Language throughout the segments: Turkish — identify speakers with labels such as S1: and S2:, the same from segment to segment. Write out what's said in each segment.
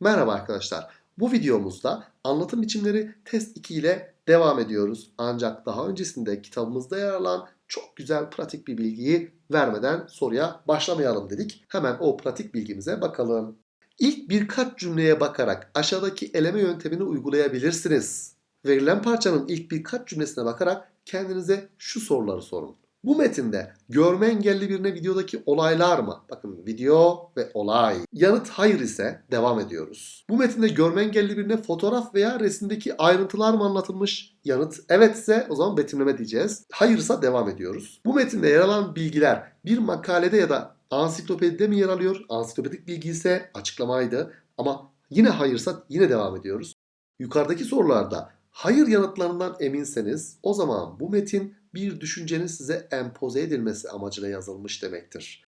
S1: Merhaba arkadaşlar. Bu videomuzda anlatım biçimleri test 2 ile devam ediyoruz. Ancak daha öncesinde kitabımızda yer alan çok güzel pratik bir bilgiyi vermeden soruya başlamayalım dedik. Hemen o pratik bilgimize bakalım. İlk birkaç cümleye bakarak aşağıdaki eleme yöntemini uygulayabilirsiniz. Verilen parçanın ilk birkaç cümlesine bakarak kendinize şu soruları sorun. Bu metinde görme engelli birine videodaki olaylar mı? Bakın video ve olay. Yanıt hayır ise devam ediyoruz. Bu metinde görme engelli birine fotoğraf veya resimdeki ayrıntılar mı anlatılmış? Yanıt evet ise o zaman betimleme diyeceğiz. Hayırsa devam ediyoruz. Bu metinde yer alan bilgiler bir makalede ya da ansiklopedide mi yer alıyor? Ansiklopedik bilgi ise açıklamaydı. Ama yine hayırsa yine devam ediyoruz. Yukarıdaki sorularda hayır yanıtlarından eminseniz o zaman bu metin bir düşüncenin size empoze edilmesi amacıyla yazılmış demektir.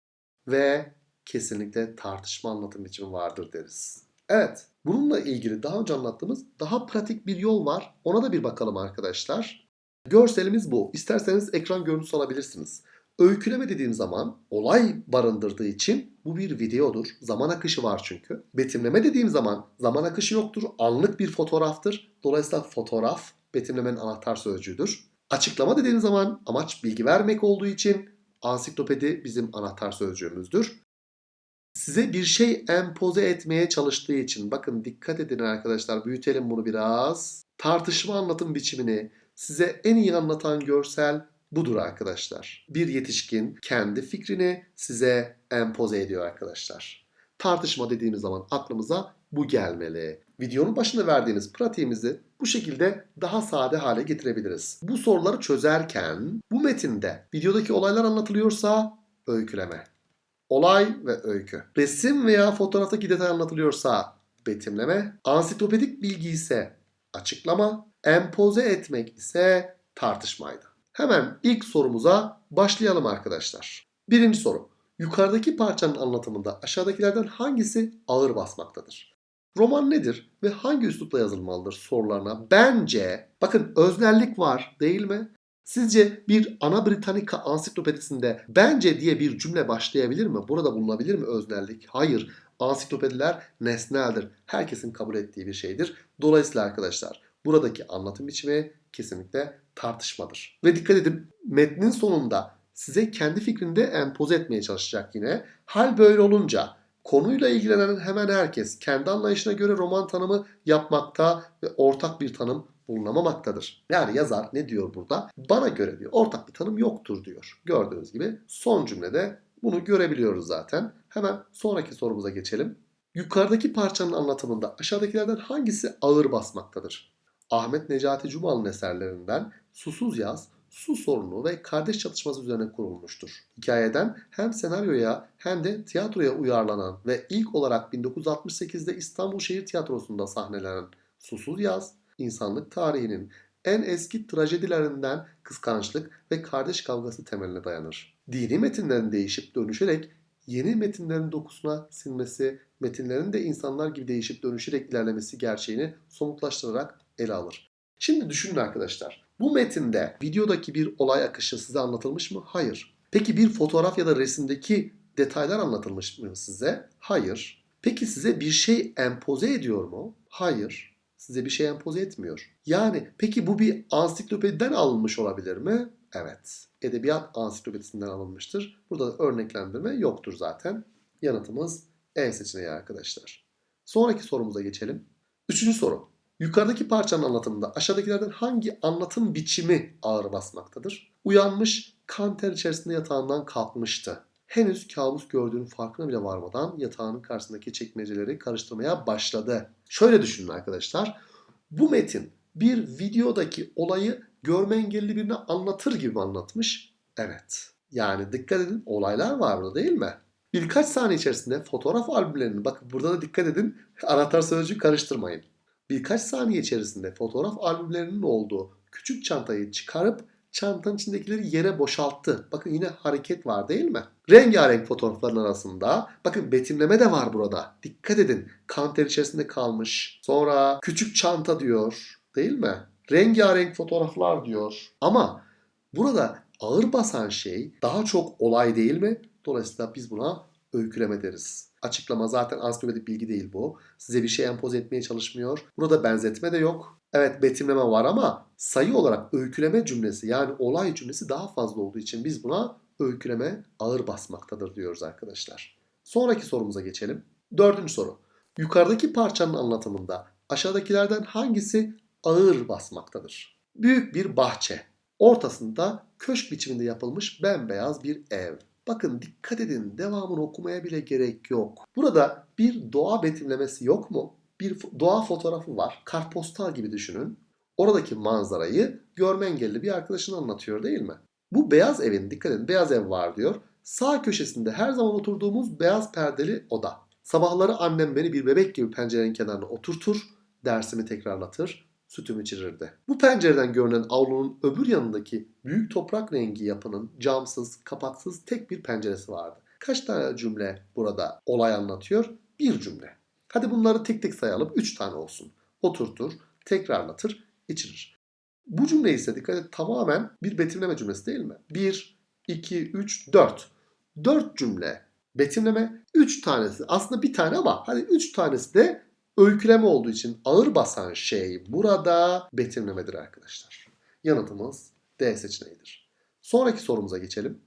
S1: Ve kesinlikle tartışma anlatım biçimi vardır deriz. Evet, bununla ilgili daha önce anlattığımız daha pratik bir yol var. Ona da bir bakalım arkadaşlar. Görselimiz bu. İsterseniz ekran görüntüsü alabilirsiniz. Öyküleme dediğim zaman olay barındırdığı için bu bir videodur. Zaman akışı var çünkü. Betimleme dediğim zaman zaman akışı yoktur. Anlık bir fotoğraftır. Dolayısıyla fotoğraf betimlemenin anahtar sözcüğüdür. Açıklama dediğim zaman amaç bilgi vermek olduğu için ansiklopedi bizim anahtar sözcüğümüzdür. Size bir şey empoze etmeye çalıştığı için bakın dikkat edin arkadaşlar büyütelim bunu biraz. Tartışma anlatım biçimini size en iyi anlatan görsel budur arkadaşlar. Bir yetişkin kendi fikrini size empoze ediyor arkadaşlar. Tartışma dediğimiz zaman aklımıza bu gelmeli. Videonun başında verdiğimiz pratiğimizi bu şekilde daha sade hale getirebiliriz. Bu soruları çözerken bu metinde videodaki olaylar anlatılıyorsa öyküleme. Olay ve öykü. Resim veya fotoğraftaki detay anlatılıyorsa betimleme. Ansiklopedik bilgi ise açıklama. Empoze etmek ise tartışmaydı. Hemen ilk sorumuza başlayalım arkadaşlar. Birinci soru. Yukarıdaki parçanın anlatımında aşağıdakilerden hangisi ağır basmaktadır? Roman nedir ve hangi üslupla yazılmalıdır sorularına bence bakın öznellik var değil mi? Sizce bir Ana Britannica ansiklopedisinde bence diye bir cümle başlayabilir mi? Burada bulunabilir mi öznellik? Hayır. Ansiklopediler nesneldir. Herkesin kabul ettiği bir şeydir. Dolayısıyla arkadaşlar buradaki anlatım biçimi kesinlikle tartışmadır. Ve dikkat edin metnin sonunda size kendi fikrini de empoze etmeye çalışacak yine. Hal böyle olunca konuyla ilgilenen hemen herkes kendi anlayışına göre roman tanımı yapmakta ve ortak bir tanım bulunamamaktadır. Yani yazar ne diyor burada? Bana göre diyor ortak bir tanım yoktur diyor. Gördüğünüz gibi son cümlede bunu görebiliyoruz zaten. Hemen sonraki sorumuza geçelim. Yukarıdaki parçanın anlatımında aşağıdakilerden hangisi ağır basmaktadır? Ahmet Necati Cumal'ın eserlerinden Susuz Yaz, su sorunu ve kardeş çatışması üzerine kurulmuştur. Hikayeden hem senaryoya hem de tiyatroya uyarlanan ve ilk olarak 1968'de İstanbul Şehir Tiyatrosu'nda sahnelenen Susuz Yaz, insanlık tarihinin en eski trajedilerinden kıskançlık ve kardeş kavgası temeline dayanır. Dini metinlerin değişip dönüşerek yeni metinlerin dokusuna sinmesi, metinlerin de insanlar gibi değişip dönüşerek ilerlemesi gerçeğini somutlaştırarak ele alır. Şimdi düşünün arkadaşlar. Bu metinde videodaki bir olay akışı size anlatılmış mı? Hayır. Peki bir fotoğraf ya da resimdeki detaylar anlatılmış mı size? Hayır. Peki size bir şey empoze ediyor mu? Hayır. Size bir şey empoze etmiyor. Yani peki bu bir ansiklopediden alınmış olabilir mi? Evet. Edebiyat ansiklopedisinden alınmıştır. Burada da örneklendirme yoktur zaten. Yanıtımız E seçeneği arkadaşlar. Sonraki sorumuza geçelim. Üçüncü soru. Yukarıdaki parçanın anlatımında aşağıdakilerden hangi anlatım biçimi ağır basmaktadır? Uyanmış, kan ter içerisinde yatağından kalkmıştı. Henüz kabus gördüğünün farkına bile varmadan yatağının karşısındaki çekmeceleri karıştırmaya başladı. Şöyle düşünün arkadaşlar. Bu metin bir videodaki olayı görme engelli birine anlatır gibi anlatmış. Evet. Yani dikkat edin olaylar var burada değil mi? Birkaç saniye içerisinde fotoğraf albümlerini bakın burada da dikkat edin anahtar sözcüğü karıştırmayın birkaç saniye içerisinde fotoğraf albümlerinin olduğu küçük çantayı çıkarıp çantanın içindekileri yere boşalttı. Bakın yine hareket var değil mi? Rengarenk fotoğrafların arasında bakın betimleme de var burada. Dikkat edin. Kanter içerisinde kalmış. Sonra küçük çanta diyor. Değil mi? Rengarenk fotoğraflar diyor. Ama burada ağır basan şey daha çok olay değil mi? Dolayısıyla biz buna öyküleme deriz. Açıklama zaten ansiklopedik bilgi değil bu. Size bir şey empoze etmeye çalışmıyor. Burada benzetme de yok. Evet betimleme var ama sayı olarak öyküleme cümlesi yani olay cümlesi daha fazla olduğu için biz buna öyküleme ağır basmaktadır diyoruz arkadaşlar. Sonraki sorumuza geçelim. Dördüncü soru. Yukarıdaki parçanın anlatımında aşağıdakilerden hangisi ağır basmaktadır? Büyük bir bahçe. Ortasında köşk biçiminde yapılmış bembeyaz bir ev. Bakın dikkat edin devamını okumaya bile gerek yok. Burada bir doğa betimlemesi yok mu? Bir doğa fotoğrafı var. Kartpostal gibi düşünün. Oradaki manzarayı görme engelli bir arkadaşın anlatıyor değil mi? Bu beyaz evin dikkat edin beyaz ev var diyor. Sağ köşesinde her zaman oturduğumuz beyaz perdeli oda. Sabahları annem beni bir bebek gibi pencerenin kenarına oturtur, dersimi tekrarlatır, sütümü içirirdi. Bu pencereden görünen avlunun öbür yanındaki büyük toprak rengi yapının camsız, kapaksız tek bir penceresi vardı. Kaç tane cümle burada olay anlatıyor? Bir cümle. Hadi bunları tek tek sayalım. Üç tane olsun. Oturtur, tekrarlatır, içirir. Bu cümle ise dikkat et tamamen bir betimleme cümlesi değil mi? 1, 2, 3, 4. 4 cümle betimleme. 3 tanesi aslında bir tane ama hadi 3 tanesi de öyküleme olduğu için ağır basan şey burada betimlemedir arkadaşlar. Yanıtımız D seçeneğidir. Sonraki sorumuza geçelim.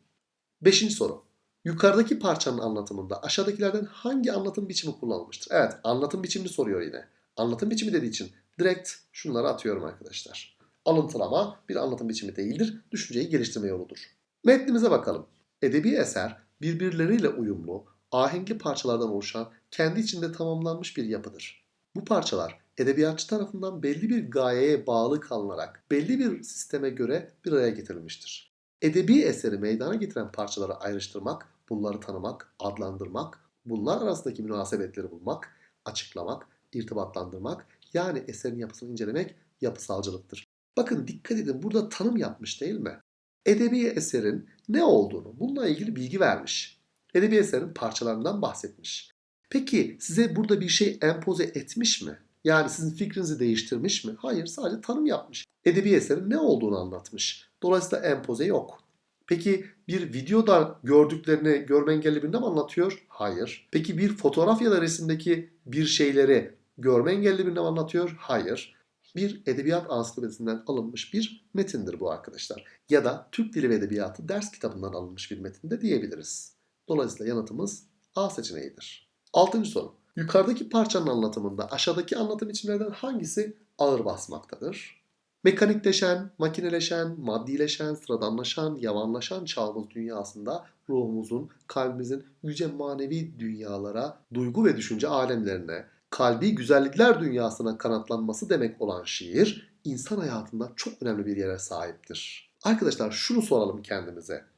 S1: Beşinci soru. Yukarıdaki parçanın anlatımında aşağıdakilerden hangi anlatım biçimi kullanılmıştır? Evet anlatım biçimini soruyor yine. Anlatım biçimi dediği için direkt şunları atıyorum arkadaşlar. Alıntılama bir anlatım biçimi değildir. Düşünceyi geliştirme yoludur. Metnimize bakalım. Edebi eser birbirleriyle uyumlu, ahenkli parçalardan oluşan kendi içinde tamamlanmış bir yapıdır. Bu parçalar edebiyatçı tarafından belli bir gayeye bağlı kalınarak belli bir sisteme göre bir araya getirilmiştir. Edebi eseri meydana getiren parçaları ayrıştırmak, bunları tanımak, adlandırmak, bunlar arasındaki münasebetleri bulmak, açıklamak, irtibatlandırmak yani eserin yapısını incelemek yapısalcılıktır. Bakın dikkat edin burada tanım yapmış değil mi? Edebi eserin ne olduğunu bununla ilgili bilgi vermiş. Edebi eserin parçalarından bahsetmiş. Peki size burada bir şey empoze etmiş mi? Yani sizin fikrinizi değiştirmiş mi? Hayır sadece tanım yapmış. Edebi eserin ne olduğunu anlatmış. Dolayısıyla empoze yok. Peki bir videoda gördüklerini görme engelli birine mi anlatıyor? Hayır. Peki bir fotoğraf ya da resimdeki bir şeyleri görme engelli birine mi anlatıyor? Hayır. Bir edebiyat ansiklopedisinden alınmış bir metindir bu arkadaşlar. Ya da Türk Dili ve Edebiyatı ders kitabından alınmış bir metinde diyebiliriz. Dolayısıyla yanıtımız A seçeneğidir. Altıncı soru. Yukarıdaki parçanın anlatımında aşağıdaki anlatım biçimlerden hangisi ağır basmaktadır? Mekanikleşen, makineleşen, maddileşen, sıradanlaşan, yavanlaşan çağımız dünyasında ruhumuzun, kalbimizin yüce manevi dünyalara, duygu ve düşünce alemlerine, kalbi güzellikler dünyasına kanatlanması demek olan şiir, insan hayatında çok önemli bir yere sahiptir. Arkadaşlar şunu soralım kendimize.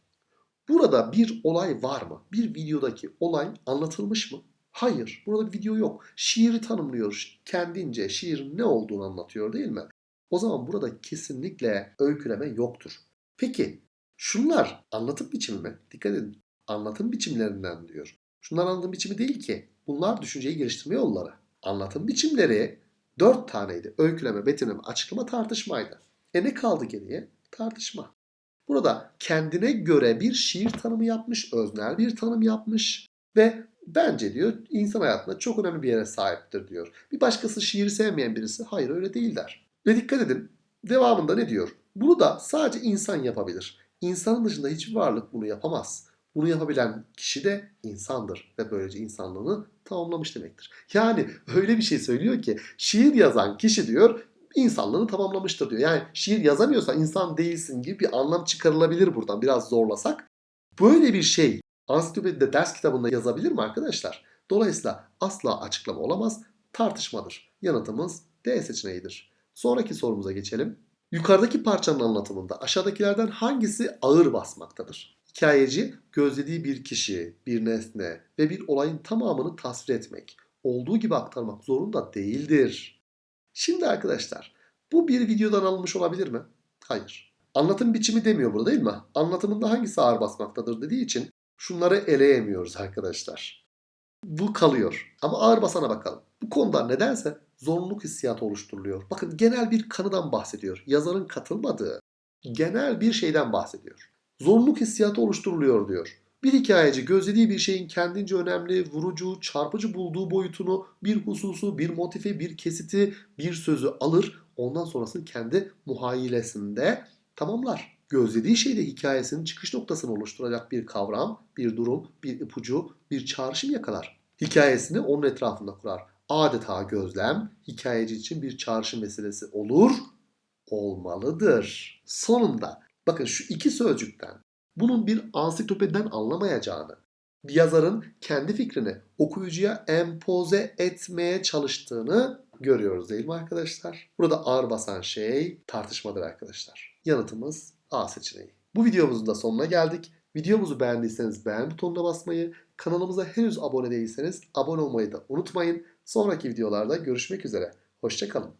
S1: Burada bir olay var mı? Bir videodaki olay anlatılmış mı? Hayır. Burada bir video yok. Şiiri tanımlıyor. Kendince şiirin ne olduğunu anlatıyor değil mi? O zaman burada kesinlikle öyküleme yoktur. Peki şunlar anlatım biçimi mi? Dikkat edin. Anlatım biçimlerinden diyor. Şunlar anlatım biçimi değil ki. Bunlar düşünceyi geliştirme yolları. Anlatım biçimleri dört taneydi. Öyküleme, betimleme, açıklama, tartışmaydı. E ne kaldı geriye? Tartışma. Burada kendine göre bir şiir tanımı yapmış, öznel bir tanım yapmış ve bence diyor insan hayatında çok önemli bir yere sahiptir diyor. Bir başkası şiiri sevmeyen birisi hayır öyle değil der. Ve dikkat edin devamında ne diyor? Bunu da sadece insan yapabilir. İnsanın dışında hiçbir varlık bunu yapamaz. Bunu yapabilen kişi de insandır ve böylece insanlığını tamamlamış demektir. Yani öyle bir şey söylüyor ki şiir yazan kişi diyor insanlığını tamamlamıştır diyor. Yani şiir yazamıyorsan insan değilsin gibi bir anlam çıkarılabilir buradan biraz zorlasak. Böyle bir şey ansiklopedide ders kitabında yazabilir mi arkadaşlar? Dolayısıyla asla açıklama olamaz, tartışmadır. Yanıtımız D seçeneğidir. Sonraki sorumuza geçelim. Yukarıdaki parçanın anlatımında aşağıdakilerden hangisi ağır basmaktadır? Hikayeci gözlediği bir kişi, bir nesne ve bir olayın tamamını tasvir etmek, olduğu gibi aktarmak zorunda değildir. Şimdi arkadaşlar bu bir videodan alınmış olabilir mi? Hayır. Anlatım biçimi demiyor burada değil mi? Anlatımında hangisi ağır basmaktadır dediği için şunları eleyemiyoruz arkadaşlar. Bu kalıyor. Ama ağır basana bakalım. Bu konuda nedense zorunluluk hissiyatı oluşturuluyor. Bakın genel bir kanıdan bahsediyor. Yazarın katılmadığı genel bir şeyden bahsediyor. Zorunluluk hissiyatı oluşturuluyor diyor. Bir hikayeci gözlediği bir şeyin kendince önemli, vurucu, çarpıcı bulduğu boyutunu, bir hususu, bir motifi, bir kesiti, bir sözü alır. Ondan sonrasını kendi muhayyilesinde tamamlar. Gözlediği şeyde hikayesinin çıkış noktasını oluşturacak bir kavram, bir durum, bir ipucu, bir çağrışım yakalar. Hikayesini onun etrafında kurar. Adeta gözlem, hikayeci için bir çağrışım meselesi olur, olmalıdır. Sonunda bakın şu iki sözcükten bunun bir ansiklopediden anlamayacağını, bir yazarın kendi fikrini okuyucuya empoze etmeye çalıştığını görüyoruz değil mi arkadaşlar? Burada ağır basan şey tartışmadır arkadaşlar. Yanıtımız A seçeneği. Bu videomuzun da sonuna geldik. Videomuzu beğendiyseniz beğen butonuna basmayı, kanalımıza henüz abone değilseniz abone olmayı da unutmayın. Sonraki videolarda görüşmek üzere. Hoşçakalın.